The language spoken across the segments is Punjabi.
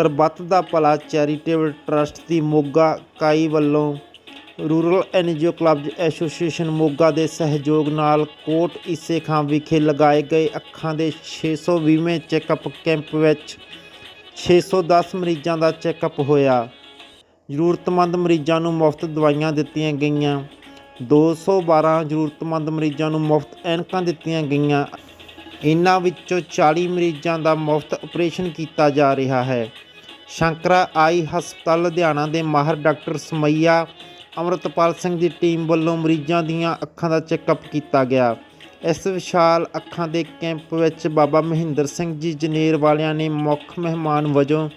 ਸਰਬੱਤ ਦਾ ਭਲਾ ਚੈਰੀਟੇਬਲ ਟਰੱਸਟ ਦੀ ਮੋਗਾ ਇਕਾਈ ਵੱਲੋਂ rural NGO club association Moga ਦੇ ਸਹਿਯੋਗ ਨਾਲ ਕੋਟ ਈਸੇ ਖਾਂ ਵਿਖੇ ਲਗਾਏ ਗਏ ਅੱਖਾਂ ਦੇ 620ਵੇਂ ਚੈੱਕਅਪ ਕੈਂਪ ਵਿੱਚ 610 ਮਰੀਜ਼ਾਂ ਦਾ ਚੈੱਕਅਪ ਹੋਇਆ। ਜ਼ਰੂਰਤਮੰਦ ਮਰੀਜ਼ਾਂ ਨੂੰ ਮੁਫਤ ਦਵਾਈਆਂ ਦਿੱਤੀਆਂ ਗਈਆਂ। 212 ਜ਼ਰੂਰਤਮੰਦ ਮਰੀਜ਼ਾਂ ਨੂੰ ਮੁਫਤ ਐਨਕਾਂ ਦਿੱਤੀਆਂ ਗਈਆਂ। ਇਨ੍ਹਾਂ ਵਿੱਚੋਂ 40 ਮਰੀਜ਼ਾਂ ਦਾ ਮੁਫਤ ਆਪਰੇਸ਼ਨ ਕੀਤਾ ਜਾ ਰਿਹਾ ਹੈ। ਸ਼ੰਕਰਾ ਆਈ ਹਸਪਤਾਲ ਲੁਧਿਆਣਾ ਦੇ ਮਾਹਰ ਡਾਕਟਰ ਸਮਈਆ ਅਮਰਤਪਾਲ ਸਿੰਘ ਦੀ ਟੀਮ ਵੱਲੋਂ ਮਰੀਜ਼ਾਂ ਦੀਆਂ ਅੱਖਾਂ ਦਾ ਚੈੱਕਅਪ ਕੀਤਾ ਗਿਆ। ਇਸ ਵਿਸ਼ਾਲ ਅੱਖਾਂ ਦੇ ਕੈਂਪ ਵਿੱਚ ਬਾਬਾ ਮਹਿੰਦਰ ਸਿੰਘ ਜੀ ਜਨੇਰ ਵਾਲਿਆਂ ਨੇ ਮੁੱਖ ਮਹਿਮਾਨ ਵਜੋਂ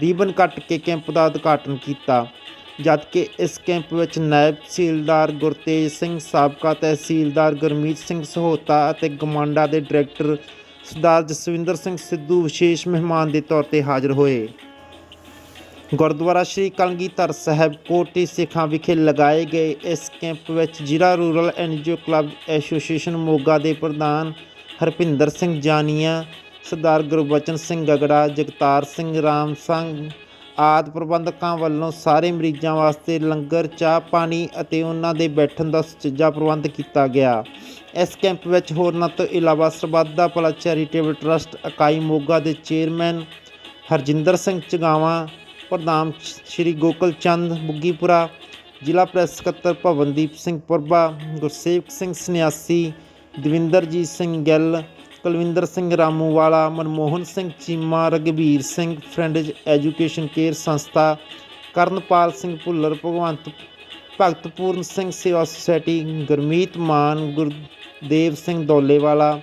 ਰੀਬਨ ਕੱਟ ਕੇ ਕੈਂਪ ਦਾ ਉਦਘਾਟਨ ਕੀਤਾ। ਜਦਕਿ ਇਸ ਕੈਂਪ ਵਿੱਚ ਨਾਇਬ ਤਹਿਸੀਲਦਾਰ ਗੁਰਤੇਜ ਸਿੰਘ ਸਾਬਕਾ ਤਹਿਸੀਲਦਾਰ ਗੁਰਮੀਤ ਸਿੰਘ ਸਹੋਤਾ ਅਤੇ ਗਮਾਂਡਾ ਦੇ ਡਾਇਰੈਕਟਰ ਸਰਦਾਰ ਜਸਵਿੰਦਰ ਸਿੰਘ ਸਿੱਧੂ ਵਿਸ਼ੇਸ਼ ਮਹਿਮਾਨ ਦੇ ਤੌਰ ਤੇ ਹਾਜ਼ਰ ਹੋਏ। ਗੁਰਦੁਆਰਾ ਸ਼੍ਰੀ ਕਲਗੀਧਰ ਸਾਹਿਬ ਕੋਟੀ ਸਿੱਖਾਂ ਵਿਖੇ ਲਗਾਏ ਗਏ ਇਸ ਕੈਂਪ ਵਿੱਚ ਜ਼ਿਲ੍ਹਾ rural NGO club association Moga ਦੇ ਪ੍ਰਧਾਨ ਹਰਪਿੰਦਰ ਸਿੰਘ ਜਾਨੀਆ, ਸਰਦਾਰ ਗੁਰਬਚਨ ਸਿੰਘ ਗਗੜਾ, ਜਗਤਾਰ ਸਿੰਘ ਰਾਮ ਸਿੰਘ ਆਦ ਪ੍ਰਬੰਧਕਾਂ ਵੱਲੋਂ ਸਾਰੇ ਮਰੀਜ਼ਾਂ ਵਾਸਤੇ ਲੰਗਰ, ਚਾਹ ਪਾਣੀ ਅਤੇ ਉਹਨਾਂ ਦੇ ਬੈਠਣ ਦਾ ਸੁਚੱਜਾ ਪ੍ਰਬੰਧ ਕੀਤਾ ਗਿਆ। ਇਸ ਕੈਂਪ ਵਿੱਚ ਹੋਰਨਾਂ ਤੋਂ ਇਲਾਵਾ ਸਰਬੱਧਾ ਭਲਾ ਚੈਰੀਟੇਬਲ ਟਰੱਸਟ ਇਕਾਈ ਮੋਗਾ ਦੇ ਚੇਅਰਮੈਨ ਹਰਜਿੰਦਰ ਸਿੰਘ ਚਗਾਵਾਂ ਪ੍ਰਧਾਨ ਸ਼੍ਰੀ ਗੋਕਲ ਚੰਦ ਬੁੱਗੀਪੁਰਾ ਜ਼ਿਲ੍ਹਾ ਪ੍ਰੈਸ ਸਕੱਤਰ Bhawandeep Singh Purba, Gursewak Singh Sanyasi, Davinderjit Singh Gill, Kulwinder Singh Ramuwala, Manmohan Singh Cheema Ragvir Singh friends education care ਸੰਸਥਾ, ਕਰਨਪਾਲ ਸਿੰਘ ਭੁੱਲਰ, ਭਗਵੰਤ, ਭਗਤਪੂਰਨ ਸਿੰਘ ਸੇਵਾ ਸੁਸਾਇਟੀ, ਗੁਰਮੀਤ ਮਾਨ, ਗੁਰਦੇਵ ਸਿੰਘ ਦੌਲੇਵਾਲਾ,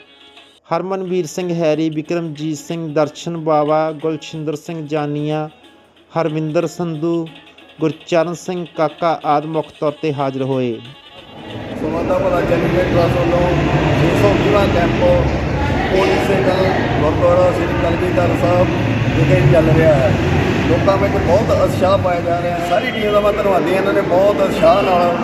ਹਰਮਨਵੀਰ ਸਿੰਘ ਹੈਰੀ, ਵਿਕਰਮਜੀਤ ਸਿੰਘ ਦਰਸ਼ਨ ਬਾਵਾ ਗੁਲਸ਼ਿੰਦਰ ਸਿੰਘ ਜਾਨੀਆ ਹਰਵਿੰਦਰ ਸੰਧੂ, ਗੁਰਚਰਨ ਸਿੰਘ ਕਾਕਾ ਆਦਿ ਮੁੱਖ ਤੌਰ ਤੇ ਹਾਜ਼ਰ ਹੋਏ। ਸਮਾਦਾ ਭਲਾ ਚੈਰੀਟੇਬਲ ਟਰੱਸਟ ਵੱਲੋਂ। 620ਵਾਂ ਕੈਂਪ ਕੋਲੀ ਸੇਕਲ ਗੁਰਦੁਆਰਾ ਸ੍ਰੀ ਕਲਗੀਧਰ ਸਾਹਿਬ ਵਿਖੇ ਚੱਲ ਰਿਹਾ ਹੈ। ਲੋਕਾਂ ਵਿੱਚ ਬਹੁਤ ਉਤਸ਼ਾਹ ਪਾਇਆ ਜਾ ਰਿਹਾ ਸਾਰੀ ਟੀਮ ਦਾ ਮੈਂ ਧੰਨਵਾਦੀ ਹਾਂ। ਇਹਨਾਂ ਨੇ ਬਹੁਤ ਉਤਸ਼ਾਹ ਨਾਲ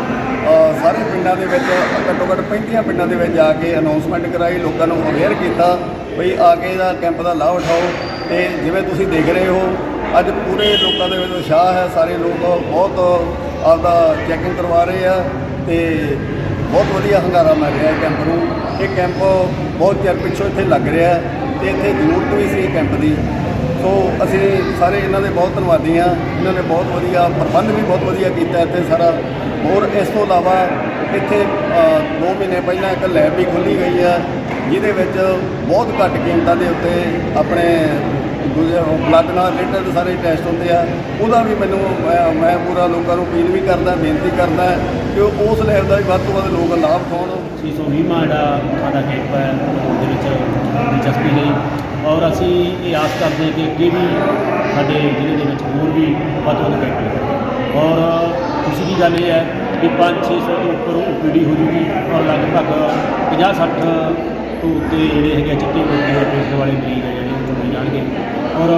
ਸਾਰੇ ਪਿੰਡਾਂ ਦੇ ਵਿੱਚ ਘੱਟੋ ਘੱਟ 35 ਪਿੰਡਾਂ ਦੇ ਵਿੱਚ ਜਾ ਕੇ ਅਨਾਉਂਸਮੈਂਟ ਕਰਾਈ। ਲੋਕਾਂ ਨੂੰ ਅਵੇਅਰ ਕੀਤਾ ਵੀ ਆ ਕੇ ਇਹਦਾ ਕੈਂਪ ਦਾ ਲਾਭ ਉਠਾਓ। ਤੇ ਜਿਵੇਂ ਤੁਸੀਂ ਦੇਖ ਰਹੇ ਹੋ ਅੱਜ ਪੂਰੇ ਲੋਕਾਂ ਦੇ ਵਿੱਚ ਉਤਸ਼ਾਹ ਹੈ, ਸਾਰੇ ਲੋਕ ਬਹੁਤ ਆਪਦਾ ਚੈਕਿੰਗ ਕਰਵਾ ਰਹੇ ਆ ਤੇ ਬਹੁਤ ਵਧੀਆ ਹੰਗਾਰਾ ਮਿਲ ਰਿਹਾ ਕੈਂਪ ਨੂੰ। ਇਹ ਕੈਂਪ ਬਹੁਤ ਚਿਰ ਪਿੱਛੋਂ ਇੱਥੇ ਲੱਗ ਰਿਹਾ ਹੈ ਤੇ ਇੱਥੇ ਜ਼ਰੂਰਤ ਵੀ ਸੀ ਕੈਂਪ ਦੀ। ਸੋ ਅਸੀਂ ਸਾਰੇ ਇਹਨਾਂ ਦੇ ਬਹੁਤ ਧੰਨਵਾਦੀ ਹਾਂ। ਇਹਨਾਂ ਨੇ ਬਹੁਤ ਵਧੀਆ ਪ੍ਰਬੰਧ ਵੀ ਬਹੁਤ ਵਧੀਆ ਕੀਤਾ ਇੱਥੇ ਸਾਰਾ। ਹੋਰ ਇਸ ਤੋਂ ਇਲਾਵਾ ਇੱਥੇ 2 ਮਹੀਨੇ ਪਹਿਲਾਂ ਇੱਕ ਲੈਬ ਵੀ ਖੋਲ੍ਹੀ ਗਈ ਆ, ਜਿਹਦੇ ਵਿੱਚ ਬਹੁਤ ਘੱਟ ਕੀਮਤਾਂ ਦੇ ਉੱਤੇ ਆਪਣੇ ਬਲੱਡ ਨਾਲ ਰਿਲੇਟਡ ਸਾਰੇ ਟੈਸਟ ਹੁੰਦੇ ਆ। ਉਹਦਾ ਵੀ ਮੈਨੂੰ, ਮੈਂ- ਮੈਂ ਪੂਰਾ ਲੋਕਾਂ ਨੂੰ ਅਪੀਲ ਵੀ ਕਰਦਾ, ਬੇਨਤੀ ਕਰਦਾ ਕਿ ਉਹ ਉਸ ਲੈਵਲ ਦਾ ਵੀ ਵੱਧ ਤੋਂ ਵੱਧ ਲੋਕ ਲਾਭ ਉਠਾਉਣ। 620ਵਾਂ ਜਿਹੜਾ ਸਾਡਾ ਕੈਂਪ ਹੈ, ਉਹਦੇ ਵਿੱਚ ਦਿਲਚਸਪੀ ਲਈ। ਔਰ ਅਸੀਂ ਇਹ ਆਸ ਕਰਦੇ ਕਿ ਅੱਗੇ ਵੀ ਸਾਡੇ ਜ਼ਿਲ੍ਹੇ ਦੇ ਵਿੱਚ ਹੋਰ ਵੀ ਵੱਧ ਤੋਂ ਵੱਧ ਕੈਂਪ ਲੱਗਣ ਔਰ ਖੁਸ਼ੀ ਦੀ ਗੱਲ ਇਹ ਹੈ ਕਿ 5-600 ਤੋਂ ਉੱਪਰ ਓਪੀਡੀ ਹੋ ਜੂਗੀ, ਔਰ ਲਗਭਗ 50-60 ਤੋਂ ਉੱਤੇ ਜਿਹੜੇ ਹੈਗੇ ਚਿੱਟੇ ਮੋਤੀ ਦੇ ਪੇਸ਼ੈਂਟ ਵਾਲੇ ਮਰੀਜ਼ ਹੈ ਜਿਹੜੇ, ਉਹ ਚੁਣੇ ਜਾਣਗੇ ਔਰ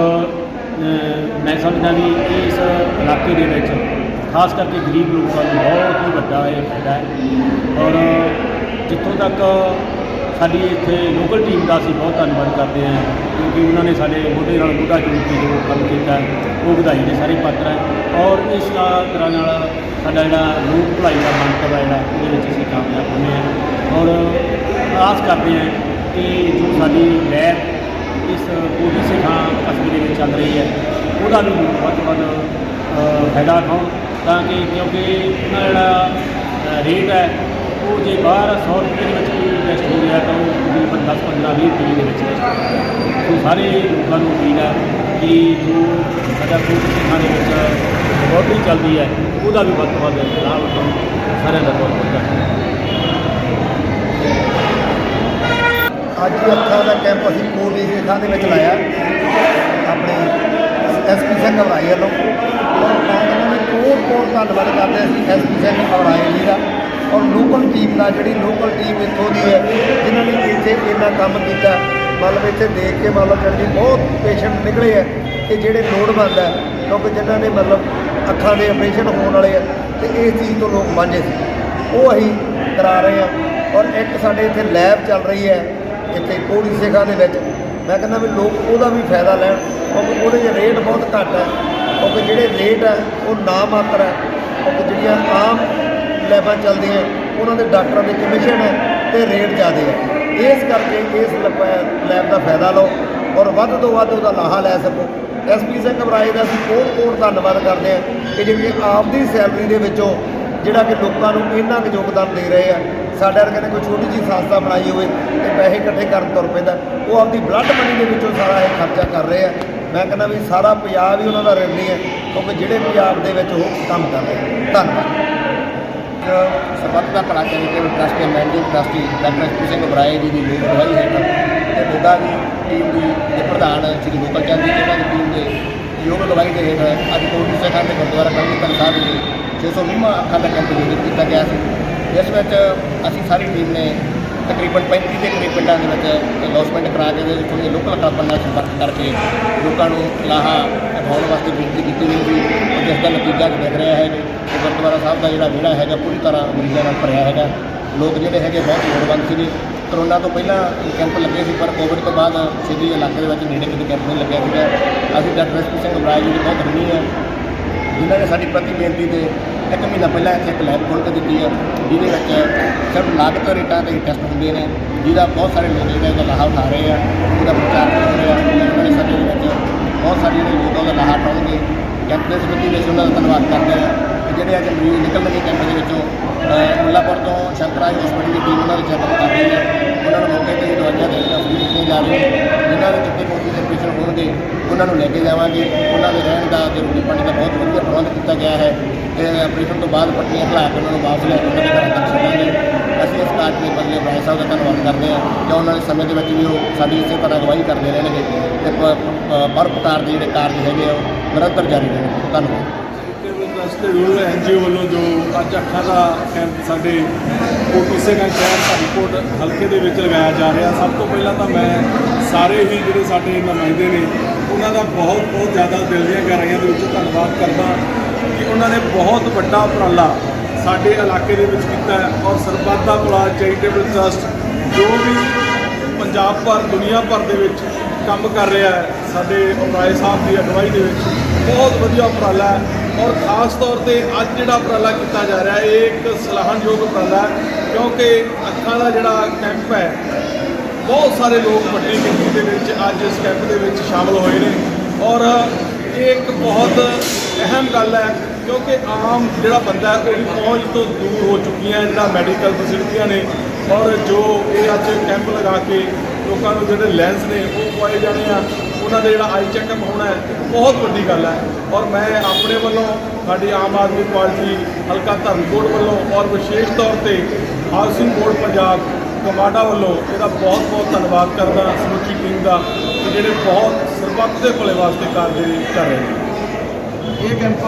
ਮੈਂ ਸਮਝਦਾ ਵੀ ਇਸ ਇਲਾਕੇ ਦੇ ਵਿੱਚ ਖਾਸ ਕਰਕੇ ਗਰੀਬ ਲੋਕਾਂ ਨੂੰ ਬਹੁਤ ਹੀ ਵੱਡਾ ਇਹ ਫਾਇਦਾ ਹੈ। ਔਰ, ਜਿੱਥੋਂ ਤੱਕ ਸਾਡੀ ਇੱਥੇ ਲੋਕਲ ਟੀਮ ਦਾ ਅਸੀਂ ਬਹੁਤ ਧੰਨਵਾਦ ਕਰਦੇ ਹਾਂ। ਕਿਉਂਕਿ ਉਹਨਾਂ ਨੇ ਸਾਡੇ ਮੋਢੇ ਨਾਲ ਮੋਢਾ ਜੋੜ ਕੇ ਜੋ ਕੰਮ ਕੀਤਾ ਉਹ ਵਧਾਈ ਦੇ ਸਾਰੇ ਪਾਤਰ ਹੈ। ਔਰ ਇਸ ਤਰ੍ਹਾਂ ਨਾਲ ਸਾਡਾ ਜਿਹੜਾ ਰੂਪ ਭਲਾਈ ਦਾ ਮੰਤਵ ਹੈ ਜਿਹੜਾ, ਉਹਦੇ ਵਿੱਚ ਅਸੀਂ ਕਾਮਯਾਬ ਹੋਏ ਹਾਂ। ਔਰ ਆਸ ਕਰਦੇ ਹਾਂ ਕਿ ਜੋ ਸਾਡੀ ਲੈਬ ਇਸ ਕੋਟੀ ਸਿੱਖਾਂ ਕਸਬੇ ਦੇ ਵਿੱਚ ਚੱਲ ਰਹੀ ਹੈ, ਉਹਦਾ ਵੀ ਵੱਧ ਤੋਂ ਵੱਧ ਫਾਇਦਾ ਉਠਾਉਣ, ਤਾਂ ਕਿ ਕਿਉਂਕਿ ਉਹਨਾਂ ਦਾ ਜਿਹੜਾ ਰੇਟ ਹੈ ਉਹ ਜੇ ਬਾਹਰ 100 ਰੁਪਏ ਦੇ ਵਿੱਚ ਕੋਈ ਟੈਸਟ ਹੋ ਰਿਹਾ ਤਾਂ ਉਹ ਤਕਰੀਬਨ 10 15 20 ਰੁਪਏ ਦੇ ਵਿੱਚ ਟੈਸਟ ਹੋ ਸੋ ਸਾਰੇ ਲੋਕਾਂ ਨੂੰ ਅਪੀਲ ਹੈ ਕਿ ਜੋ ਸਾਡਾ ਕੋਟੀ ਸਿਖਾਂ ਦੇ ਵਿੱਚ ਲੈਬੋਰਟਰੀ ਚੱਲਦੀ ਹੈ, ਉਹਦਾ ਵੀ ਵੱਧ ਤੋਂ ਵੱਧ ਲਾਭ ਸਾਰਿਆਂ ਦਾ ਬਹੁਤ ਬਹੁਤ ਅੱਜ ਅੱਖਾਂ ਦਾ ਕੈਂਪ ਅਸੀਂ ਕੋਟਲੀ ਸੇਖਾਂ ਦੇ ਵਿੱਚ ਲਾਇਆ। ਆਪਣੇ ਐਸਪੀ ਸਿੰਘ ਹਵਰਾਈ ਵੱਲੋਂ। ਔਰ ਉਹਨਾਂ ਨੇ ਕੋਟ ਕੋਟ ਧੰਨਵਾਦ ਕਰਦੇ ਅਸੀਂ ਐਸਪੀ ਸਿੰਘ ਹਵਰਾਈ ਜੀ ਦਾ। ਔਰ ਲੋਕਲ ਟੀਮ ਦਾ ਜਿਹੜੀ ਲੋਕਲ ਟੀਮ ਇੱਥੋਂ ਦੀ ਹੈ, ਜਿਨ੍ਹਾਂ ਨੇ ਇੱਥੇ ਇੰਨਾ ਕੰਮ ਕੀਤਾ, ਮਤਲਬ ਇੱਥੇ ਦੇਖ ਕੇ ਮਤਲਬ ਜਿਹੜੀ ਬਹੁਤ ਪੇਸ਼ੈਂਟ ਨਿਕਲੇ ਆ ਕਿ ਜਿਹੜੇ ਲੋੜਵੰਦ ਹੈ ਕਿਉਂਕਿ ਜਿਨ੍ਹਾਂ ਨੇ ਮਤਲਬ ਅੱਖਾਂ ਦੇ ਆਪਰੇਸ਼ਨ ਹੋਣ ਵਾਲੇ ਆ, ਤੇ ਇਸ ਚੀਜ਼ ਤੋਂ ਲੋਕ ਵਾਂਝੇ ਸੀ। ਉਹ ਅਸੀਂ ਕਰਾ ਰਹੇ ਆ ਔਰ ਇੱਕ ਸਾਡੇ ਇੱਥੇ ਲੈਬ ਚੱਲ ਰਹੀ ਹੈ, ਇੱਥੇ ਕੋੜੀ ਸੇਖਾ ਦੇ ਵਿੱਚ। ਮੈਂ ਕਹਿੰਦਾ ਵੀ ਲੋਕ ਉਹਦਾ ਵੀ ਫਾਇਦਾ ਲੈਣ, ਕਿਉਂਕਿ ਉਹਦੇ 'ਚ ਰੇਟ ਬਹੁਤ ਘੱਟ ਹੈ। ਕਿਉਂਕਿ ਜਿਹੜੇ ਰੇਟ ਹੈ ਉਹ ਨਾ ਮਾਤਰ ਹੈ। ਕਿਉਂਕਿ ਜਿਹੜੀਆਂ ਆਮ ਲੈਬਾਂ ਚੱਲਦੀਆਂ ਉਹਨਾਂ ਦੇ ਡਾਕਟਰਾਂ ਦੀ ਕਮਿਸ਼ਨ ਹੈ ਤੇ ਰੇਟ ਜ਼ਿਆਦਾ ਹੈ। ਇਸ ਕਰਕੇ ਇਸ ਲੈਬ ਦਾ ਫਾਇਦਾ ਲਓ ਔਰ ਵੱਧ ਤੋਂ ਵੱਧ ਉਹਦਾ ਲਾਹਾ ਲੈ ਸਕੋ। ਐਸਪੀ ਸਿੰਘ ਘਬਰਾਏ ਦਾ ਅਸੀਂ ਕੋਟ ਕੋਟ ਧੰਨਵਾਦ ਕਰਦੇ ਹਾਂ ਕਿ ਜਿਹੜੀ ਆਪਦੀ ਸੈਲਰੀ ਦੇ ਵਿੱਚੋਂ ਜਿਹੜਾ ਕਿ ਲੋਕਾਂ ਨੂੰ ਇੰਨਾ ਕੁ ਯੋਗਦਾਨ ਦੇ ਰਹੇ ਆ, ਸਾਡੇ ਵਰਗੇ ਨੇ ਕੋਈ ਛੋਟੀ ਜਿਹੀ ਸੰਸਥਾ ਬਣਾਈ ਹੋਵੇ ਤੇ ਪੈਸੇ ਇਕੱਠੇ ਕਰਨ ਤੁਰ ਪੈਂਦਾ ਉਹ ਆਪਦੀ ਬਲੱਡ ਮਨੀ ਦੇ ਵਿੱਚੋਂ ਸਾਰਾ ਇਹ ਖਰਚਾ ਕਰ ਰਹੇ ਆ। ਮੈਂ ਕਹਿੰਦਾ ਵੀ ਸਾਰਾ ਪੰਜਾਬ ਹੀ ਉਹਨਾਂ ਦਾ ਰਿਣੀ ਹੈ, ਕਿਉਂਕਿ ਜਿਹੜੇ ਪੰਜਾਬ ਦੇ ਵਿੱਚ ਉਹ ਕੰਮ ਕਰ ਰਹੇ ਧੰਨਵਾਦ। ਸਰਬੱਤ ਦਾ ਭਲਾ ਚੈਰੀਟੇਬਲ ਟਰਸਟ ਦੇ managing trustee doctor S Singh Oberoi ji ਦੀ ਲੋਕ ਅਗਵਾਈ ਹੇਠ ਤੇ ਮੋਗਾ ਦੀ ਟੀਮ ਦੀ ਦੇ ਪ੍ਰਧਾਨ ਸ੍ਰੀ ਗੋਪਾਲ ਚੰਦ ਜੀ ਉਹਨਾਂ ਦੀ ਟੀਮ ਦੇ ਯੋਗ ਅਗਵਾਈ ਦੇ ਹੇਠ ਅੱਜ ਕੋਟੀ ਸੇਖਾਂ ਦੇ ਗੁਰਦੁਆਰਾ ਕੰਗੀਤਨ ਸਾਹਿਬ ਦੇ 620ਵਾਂ ਅੱਖਾਂ ਦਾ ਕੈਂਪ ਕੀਤਾ ਗਿਆ ਸੀ। ਇਸ ਵਿੱਚ ਅਸੀਂ ਸਾਰੀ ਟੀਮ ਨੇ ਤਕਰੀਬਨ 35 ਦੇ ਕਰੀਬ ਪਿੰਡਾਂ ਦੇ ਵਿੱਚ ਲੌਸਮੈਂਟ ਕਰਾ ਕੇ ਦੇ ਥੋੜ੍ਹੇ ਲੋਕਲ ਕਲੱਬਾਂ ਨਾਲ ਸੰਪਰਕ ਕਰਕੇ ਲੋਕਾਂ ਨੂੰ ਲਾਹਾ ਉਠਾਉਣ ਵਾਸਤੇ ਬੇਨਤੀ ਕੀਤੀ ਗਈ ਸੀ ਔਰ ਜਿਸ ਦਾ ਨਤੀਜਾ ਦਿਖ ਰਿਹਾ ਹੈ ਕਿ ਗੁਰਦੁਆਰਾ ਸਾਹਿਬ ਦਾ ਜਿਹੜਾ ਵਿਹੜਾ ਹੈਗਾ, ਪੂਰੀ ਤਰ੍ਹਾਂ ਮਰੀਜ਼ਾਂ ਨਾਲ ਭਰਿਆ ਹੈਗਾ। ਲੋਕ ਜਿਹੜੇ ਹੈਗੇ ਬਹੁਤ ਲੋੜਵੰਦ ਸੀਗੇ। ਕਰੋਨਾ ਤੋਂ ਪਹਿਲਾਂ ਕੈਂਪ ਲੱਗੇ ਸੀ, ਪਰ ਕੋਵਿਡ ਤੋਂ ਬਾਅਦ ਸਿੱਧੀ ਇਲਾਕੇ ਦੇ ਵਿੱਚ ਨੇੜੇ ਕਿਤੇ ਕੈਂਪ ਨਹੀਂ ਲੱਗਿਆ ਸੀਗਾ। ਅਸੀਂ doctor S P Singh Oberoi ji ਦੀ ਬਹੁਤ ਰਣੀ ਹੈ। ਜਿਨ੍ਹਾਂ ਨੇ ਸਾਡੀ ਪ੍ਰਤੀ ਬੇਨਤੀ ਤੇ ਇੱਕ ਮਹੀਨਾ ਪਹਿਲਾਂ ਇੱਥੇ ਇੱਕ ਲੈਬ ਖੋਲ੍ਹ ਕੇ ਦਿੱਤੀ ਹੈ, ਜਿਹਦੇ ਵਿੱਚ ਸਿਰਫ ਲਾਗਤ ਰੇਟਾਂ ਤੇ ਟੈਸਟ ਹੁੰਦੇ ਨੇ, ਜਿਹਦਾ ਬਹੁਤ ਸਾਰੇ ਲੋਕ ਜਿਹੜੇ ਇਹਦਾ ਲਾਹਾ ਉਠਾ ਰਹੇ ਆ, ਉਹਦਾ ਪ੍ਰਚਾਰ ਕਰ ਰਹੇ ਆ ਉਹਨਾਂ ਵਾਲੇ ਸਮੇਂ ਦੇ ਵਿੱਚ ਬਹੁਤ ਸਾਰੇ ਜਿਹੜੇ ਲੋਕ ਉਹਦਾ ਲਾਹਾ ਉਠਾਉਣਗੇ ਕੈਂਪ ਦੇ ਸੰਬੰਧੀ ਵਿੱਚ ਉਹਨਾਂ ਦਾ ਧੰਨਵਾਦ ਕਰਦੇ ਆ ਤੇ ਜਿਹੜੇ ਅੱਜ ਮਰੀਜ਼ ਨਿਕਲਣਗੇ ਕੈਂਪ ਦੇ ਵਿੱਚੋਂ, ਅਹ ਮੁੱਲਾਪੁਰ ਤੋਂ ਸ਼ੰਕਰਾਜ ਹਸਪੀਟਲ ਦੀ ਟੀਮ ਉਹਨਾਂ ਦੇ ਚੈੱਕਅਪ ਕਰ ਰਹੀ ਹੈ ਉਹਨਾਂ ਨੂੰ ਮੌਕੇ ਤੇ ਦਵਾਈਆਂ ਦੇਣੀਆਂ ਫ੍ਰੀ ਦਿੱਤੀਆਂ ਜਾ ਰਹੀਆਂ ਜਿਨ੍ਹਾਂ ਦੇ ਚਿੱਟੇ ਮੋਤੀ ਦੇ ਪੇਸ਼ੈਂਟ ਹੋਣਗੇ ਉਹਨਾਂ ਨੂੰ ਲੈ ਕੇ ਜਾਵਾਂਗੇ ਉਹਨਾਂ ਦੇ ਰਹਿਣ ਦਾ ਤੇ ਰੋਟੀ ਪਾਣੀ ਦਾ ਬਹੁਤ ਵਧੀਆ ਪ੍ਰਬੰਧ ਕੀਤਾ ਗਿਆ ਹੈ ਤੇ ਆਪਰੇਸ਼ਨ ਤੋਂ ਬਾਅਦ ਪੱਟੀਆਂ ਖਲਾ ਕੇ ਉਹਨਾਂ ਨੂੰ ਵਾਪਸ ਲੈ ਕੇ ਉਹਨਾਂ ਦੇ ਘਰਾਂ ਤੱਕ ਛੱਡਾਂਗੇ ਅਸੀਂ ਇਸ ਕਾਰਜ ਦੇ ਬਦਲੇ ਭਾਈ ਸਾਹਿਬ ਦਾ ਧੰਨਵਾਦ ਕਰਦੇ ਹਾਂ ਕਿ ਉਹਨਾਂ ਦੇ ਸਮੇਂ ਦੇ ਵਿੱਚ ਵੀ ਉਹ ਸਾਡੀ ਇਸੇ ਤਰ੍ਹਾਂ ਅਗਵਾਈ ਕਰਦੇ ਰਹਿਣਗੇ ਤੇ ਪ- ਪ੍ਰਕਾਰ ਦੇ ਜਿਹੜੇ ਕਾਰਜ ਹੈਗੇ ਆ ਉਹ ਨਿਰੰਤਰ ਜਾਰੀ ਰਹਿਣਗੇ ਧੰਨਵਾਦ। ਚੈਰੀਟੇਬਲ ਟਰਸਟ ਤੇ ਰੂਰਲ ਐਨਜੀਓ ਵੱਲੋਂ ਜੋ ਅੱਜ ਅੱਖਾਂ ਦਾ ਕੈਂਪ ਸਾਡੇ ਕੋਟੀ ਸਿੰਘਾਂ ਸ਼ਹਿਰ ਧਰਮਕੋਟ ਹਲਕੇ ਦੇ ਵਿੱਚ ਲਗਾਇਆ ਜਾ ਰਿਹਾ। ਸਭ ਤੋਂ ਪਹਿਲਾਂ ਤਾਂ ਮੈਂ ਸਾਰੇ ਹੀ ਜਿਹੜੇ ਸਾਡੇ ਨੁਮਾਇੰਦੇ ਨੇ, ਉਹਨਾਂ ਦਾ ਬਹੁਤ ਬਹੁਤ ਜ਼ਿਆਦਾ ਦਿਲ ਦੀਆਂ ਗਹਿਰਾਈਆਂ ਦੇ ਵਿੱਚ ਧੰਨਵਾਦ ਕਰਦਾ ਕਿ ਉਹਨਾਂ ਨੇ ਬਹੁਤ ਵੱਡਾ ਉਪਰਾਲਾ ਸਾਡੇ ਇਲਾਕੇ ਦੇ ਵਿੱਚ ਕੀਤਾ ਔਰ ਸਰਬੱਤ ਦਾ ਭਲਾ ਚੈਰੀਟੇਬਲ ਟਰਸਟ ਜੋ ਵੀ ਪੰਜਾਬ ਭਰ, ਦੁਨੀਆ ਭਰ ਦੇ ਵਿੱਚ ਕੰਮ ਕਰ ਰਿਹਾ ਹੈ, ਸਾਡੇ ਉਪਰਾਏ ਸਾਹਿਬ ਦੀ ਅਗਵਾਈ ਦੇ ਵਿੱਚ ਬਹੁਤ ਵਧੀਆ ਉਪਰਾਲਾ ਹੈ। ਔਰ ਖਾਸ ਤੌਰ ਤੇ ਅੱਜ ਜਿਹੜਾ ਉਪਰਾਲਾ ਕੀਤਾ ਜਾ ਰਿਹਾ, ਇਹ ਇੱਕ ਸਲਾਹਣਯੋਗ ਉਪਰਾਲਾ ਹੈ, ਕਿਉਂਕਿ ਅੱਖਾਂ ਦਾ ਜਿਹੜਾ ਕੈਂਪ ਹੈ, ਬਹੁਤ ਸਾਰੇ ਲੋਕ ਵੱਡੀ ਗਿਣਤੀ ਦੇ ਵਿੱਚ ਅੱਜ ਇਸ ਕੈਂਪ ਦੇ ਵਿੱਚ ਸ਼ਾਮਲ ਹੋਏ ਨੇ। ਔਰ ਇਹ ਇੱਕ ਬਹੁਤ ਅਹਿਮ ਗੱਲ ਹੈ, ਕਿਉਂਕਿ ਆਮ ਜਿਹੜਾ ਬੰਦਾ ਹੈ ਉਹਦੀ ਪਹੁੰਚ ਤੋਂ ਦੂਰ ਹੋ ਚੁੱਕੀਆਂ ਜਿਹੜਾ ਮੈਡੀਕਲ ਫੈਸਿਲਿਟੀਆਂ ਨੇ। ਔਰ ਜੋ ਇਹ ਅੱਜ ਕੈਂਪ ਲਗਾ ਕੇ ਲੋਕਾਂ ਨੂੰ ਜਿਹੜੇ ਲੈਂਸ ਨੇ, ਉਹ ਪਵਾਏ ਜਾਣੇ ਆ। ਉਹਨਾਂ ਦਾ ਜਿਹੜਾ ਆਈ ਚੈੱਕਅਪ ਹੋਣਾ ਹੈ ਬਹੁਤ ਵੱਡੀ ਗੱਲ ਹੈ। ਔਰ ਮੈਂ ਆਪਣੇ ਵੱਲੋਂ ਸਾਡੀ ਆਮ ਆਦਮੀ ਪਾਰਟੀ ਹਲਕਾ ਧਰਮਕੋਟ ਵੱਲੋਂ ਔਰ ਵਿਸ਼ੇਸ਼ ਤੌਰ ਤੇ ਹਾਊਸਿੰਗ ਬੋਰਡ ਪੰਜਾਬ ਕਮਾਡਾ ਵੱਲੋਂ ਇਹਦਾ ਬਹੁਤ ਬਹੁਤ ਧੰਨਵਾਦ ਕਰਦਾ ਸਮੁੱਚੀ ਟੀਮ ਦਾ ਜਿਹੜੇ ਬਹੁਤ ਸਰਬੱਤ ਦੇ ਭਲੇ ਵਾਸਤੇ ਕਾਰਜ ਕਰ ਰਹੇ ਨੇ। ਇਹ ਕੈਂਪ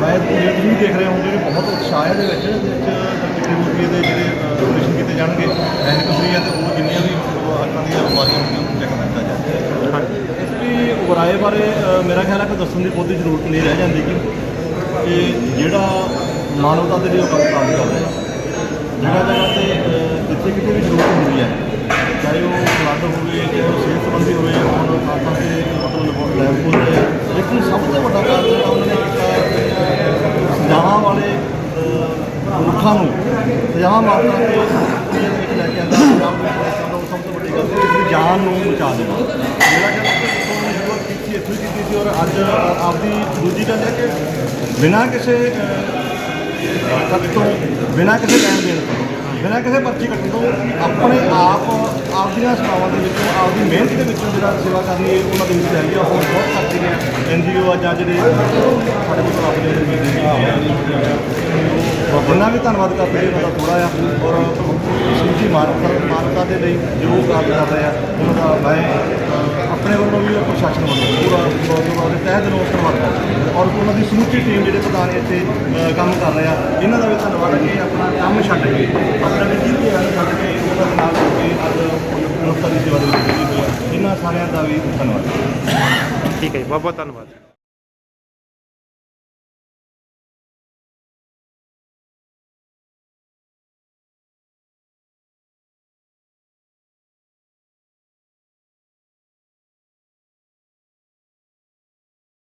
ਮੈਂ ਜਿਹੜੇ ਤੁਸੀਂ ਦੇਖ ਰਹੇ ਹੋ ਜਿਹੜੇ ਬਹੁਤ ਉਤਸ਼ਾਹ ਦੇ ਵਿੱਚ ਇਹਦੇ ਵਿੱਚ ਚਿੱਟੇ ਮੋਤੀਏ ਦੇ ਜਿਹੜੇ ਆਪਰੇਸ਼ਨ ਕੀਤੇ ਜਾਣਗੇ। ਐਨਕਸਰੀ ਹੈ ਤੇ ਉਹ ਜਿੰਨੀਆਂ ਵੀ ਅੱਖਾਂ ਦੀਆਂ ਬਿਮਾਰੀਆਂ ਹੁੰਦੀਆਂ ਉਹਨੂੰ ਚੈੱਕ ਕੀਤਾ ਜਾਏ ਇਸ ਲਈ ਬਾਰੇ ਅ, ਮੇਰਾ ਖਿਆਲ ਹੈ ਕਿ ਦੱਸਣ ਦੀ ਬਹੁਤੀ ਜ਼ਰੂਰਤ ਨਹੀਂ ਰਹਿ ਜਾਂਦੀ ਕਿ ਕਿ ਜਿਹੜਾ ਮਾਨਵਤਾ ਦੇ ਲਈ ਉਹ ਕੰਮ ਕੰਮ ਕਰ ਰਿਹਾ ਜਗ੍ਹਾ ਜਗ੍ਹਾ ਤੇ ਅ, ਜਿੱਥੇ ਕਿਤੇ ਵੀ ਜ਼ਰੂਰਤ ਹੁੰਦੀ ਹੈ ਚਾਹੇ ਉਹ ਫਲੱਡ ਹੋਵੇ ਚਾਹੇ ਉਹ ਸਿਹਤ ਸੰਬੰਧੀ ਹੋਵੇ ਹੁਣ ਖਾਤਾਂ ਤੇ ਮਤਲਬ ਲੈਬ ਖੋਲ੍ਹ ਰਹੇ ਆ ਲੇਕਿਨ ਸਭ ਤੋਂ ਵੱਡਾ ਕਾਰਨ ਜਿਹੜਾ ਉਹਨਾਂ ਨੇ ਕੀਤਾ ਸਜ਼ਾਵਾਂ ਵਾਲੇ ਅ, ਮੁੱਖਾਂ ਨੂੰ ਸਜ਼ਾਵਾਂ ਮਾਰਨ ਤੇ ਦੁਨੀਆ ਦੇ ਵਿੱਚ ਲੈ ਕੇ ਆਉਂਦਾ ਪੰਜਾਬ ਦੇ ਵਿੱਚ ਲੈ ਕੇ ਆਉਂਦਾ ਉਹ ਸਭ ਤੋਂ ਵੱਡੀ ਗੱਲ ਹੈ ਕਿ ਜਾਨ ਨੂੰ ਬਚਾ ਦੇਣਾ ਮੇਰਾ ਕਹਿੰਦਾ ਕਿ ਜਦੋਂ ਉਹਨੇ ਸ਼ੁਰੂਆਤ ਕੀਤੀ ਇੱਥੋਂ ਹੀ ਕੀਤੀ ਸੀ ਔਰ ਅੱਜ ਆਪਦੀ ਦੂਜੀ ਗੱਲ ਹੈ ਕਿ ਬਿਨਾਂ ਕਿਸੇ ਅ, ਤੋਂ ਬਿਨਾਂ ਕਿਸੇ ਟਾਈਮ ਦੇਣ ਤੋਂ ਬਿਨਾਂ ਕਿਸੇ ਪਰਚੀ ਕੱਟਣ ਤੋਂ ਆਪਣੇ ਆਪ ਆਪਦੀਆਂ ਸੇਵਾਵਾਂ ਦੇ ਵਿੱਚੋਂ ਆਪਦੀ ਮਿਹਨਤ ਦੇ ਵਿੱਚੋਂ ਜਿਹੜਾ ਸੇਵਾ ਕਰਨੀ ਹੈ ਉਹਨਾਂ ਦੇ ਵਿੱਚ ਹੈਗੀ ਆ ਹੋਰ ਬਹੁਤ ਕਰਦੀ ਹੈ ਐਨਜੀਓ ਆ ਜਾਂ ਜਿਹੜੇ ਸਾਡੇ ਕੋਲ ਆਪਣੇ ਉਹਨਾਂ ਵੀ ਧੰਨਵਾਦ ਕਰਦੇ ਹਾਂ ਉਹਨਾਂ ਦਾ ਥੋੜਾ ਆ ਔਰ ਸਮੁੱਚੀ ਮਾਨਵਤਾ ਮਾਨਵਤਾ ਦੇ ਲਈ ਜੋ ਕਾਰਜ ਕਰ ਰਹੇ ਆ ਉਹਨਾਂ ਦਾ ਮੈਂ ਆਪਣੇ ਵੱਲੋਂ ਵੀ ਪ੍ਰਸ਼ਾਸਨ ਵੱਲੋਂ ਪੂਰਾ ਪੂਰਾ ਉਹਦੇ ਤਹਿ ਦਿਲੋਂ ਧੰਨਵਾਦ ਕਰਦਾ ਔਰ ਉਹਨਾਂ ਦੀ ਸਮੁੱਚੀ ਟੀਮ ਜਿਹੜੇ ਪ੍ਰਧਾਨ ਇੱਥੇ ਕੰਮ ਕਰ ਰਹੇ ਆ, ਇਹਨਾਂ ਦਾ ਵੀ ਧੰਨਵਾਦ ਹੈ ਕਿ ਆਪਣਾ ਕੰਮ ਛੱਡ ਕੇ, ਆਪਣਾ ਨਿੱਜੀ ਧਿਆਨ ਛੱਡ ਕੇ ਉਹਨਾਂ ਦੇ ਨਾਲ ਹੋ ਕੇ ਅੱਜ ਮਨੁੱਖਤਾ ਦੀ ਸੇਵਾ ਦੇ ਵਿੱਚ ਇਹਨਾਂ ਸਾਰਿਆਂ ਦਾ ਵੀ ਧੰਨਵਾਦ। ਠੀਕ ਹੈ ਜੀ, ਬਹੁਤ ਬਹੁਤ ਧੰਨਵਾਦ।